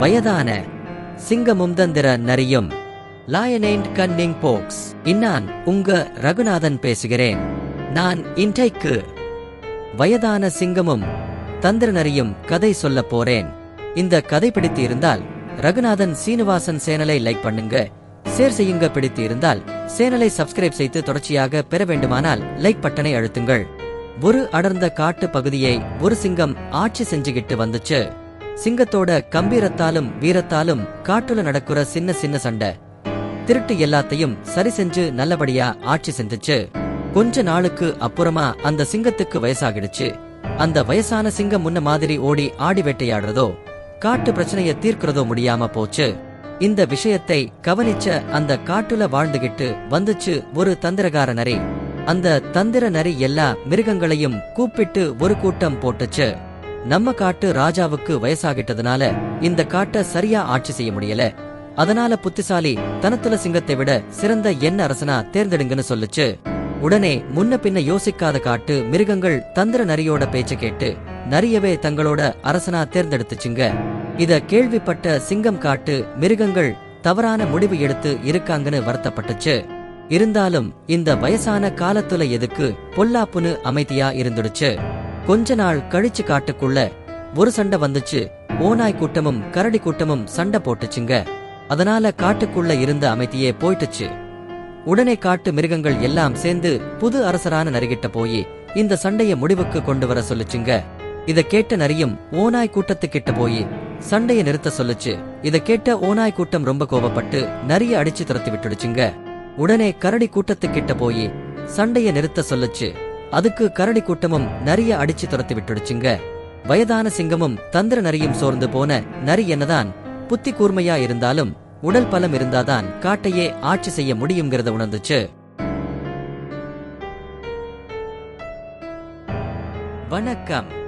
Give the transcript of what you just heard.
வயதான சிங்கமும் தந்திர நரியும் லாயனைண்ட் கன்னிங் போக்ஸ் இன்னான் உங்க ரகுநாதன் பேசுகிறேன். நான் இன்றைக்கு வயதான சிங்கமும் தந்திர நரியும் கதை சொல்ல போறேன். இந்த கதை பிடித்து இருந்தால் ரகுநாதன் சீனிவாசன் சேனலை லைக் பண்ணுங்க. ஷேர் செய்யுங்க பிடித்து இருந்தால் சேனலை சப்ஸ்கிரைப் செய்து தொடர்ச்சியாக பெற வேண்டுமானால் லைக் பட்டனை அழுத்துங்கள். ஒரு அடர்ந்த காட்டு பகுதியை ஒரு சிங்கம் ஆட்சி செஞ்சுகிட்டு வந்துச்சு. சிங்கத்தோட கம்பீரத்தாலும் வீரத்தாலும் காட்டுல நடக்கிற சின்ன சின்ன சண்டை. திருட்டு எல்லாத்தையும் சரி செஞ்சு நல்லபடியா ஆட்சி செஞ்சுச்சு. கொஞ்ச நாளுக்கு அப்புறமா அந்த சிங்கத்துக்கு வயசாகிடுச்சு. அந்த வயசான சிங்கம் முன்ன மாதிரி ஓடி ஆடி வேட்டையாடுறதோ காட்டு பிரச்சனைய தீர்க்கிறதோ முடியாம போச்சு. இந்த விஷயத்தை கவனிச்ச அந்த காட்டுல வாழ்ந்துகிட்டு வந்துச்சு ஒரு தந்திரகார நரி. அந்த தந்திர நரி எல்லா மிருகங்களையும் கூப்பிட்டு ஒரு கூட்டம் போட்டுச்சு. நம்ம காட்டு ராஜாவுக்கு வயசாகிட்டதுனால இந்த காட்டை சரியா ஆட்சி செய்ய முடியல. அதனால புத்திசாலி தனத்துல சிங்கத்தை விட சிறந்த என்ன அரசனா தேர்ந்தெடுங்கன்னு சொல்லுச்சு. உடனே முன்ன பின்ன யோசிக்காத காட்டு மிருகங்கள் தந்திர நரியோட பேச்ச கேட்டு நரியவே தங்களோட அரசனா தேர்ந்தெடுத்துச்சுங்க. இத கேள்விப்பட்ட சிங்கம் காட்டு மிருகங்கள் தவறான முடிவு எடுத்து இருக்காங்கன்னு வருத்தப்பட்டுச்சு. இருந்தாலும் இந்த வயசான காலத்துல எதுக்கு பொல்லாப்புன்னு அமைதியா இருந்துடுச்சு. கொஞ்ச நாள் கழிச்சு காட்டுக்குள்ள ஒரு சண்டை வந்துச்சு. ஓநாய் கூட்டமும் கரடி கூட்டமும் சண்டை போட்டுச்சுங்க. அதனால காட்டுக்குள்ள இருந்த அமைதியே போயிட்டுச்சு. உடனே காட்டு மிருகங்கள் எல்லாம் சேர்ந்து புது அரசரான நரிகிட்ட போய் இந்த சண்டைய முடிவுக்கு கொண்டு வர சொல்லுச்சுங்க. இத கேட்ட நரியும் ஓநாய் கூட்டத்துக்கிட்ட போய் சண்டைய நிறுத்த சொல்லுச்சு. இத கேட்ட ஓநாய் கூட்டம் ரொம்ப கோபப்பட்டு நரிய அடிச்சு துரத்தி விட்டுடுச்சுங்க. உடனே கரடி கூட்டத்துக்கிட்ட போய் சண்டைய நிறுத்த சொல்லுச்சு. அதுக்கு கரடி கூட்டமும் நரிய அடிச்சு துரத்தி விட்டுடுச்சுங்க. வயதான சிங்கமும் தந்திர நரியும் சோர்ந்து போன நரி என்னதான் புத்தி கூர்மையா இருந்தாலும் உடல் பலம் இருந்தாதான் காட்டையே ஆட்சி செய்ய முடியுங்கிறத உணர்ந்துச்சு. வணக்கம்.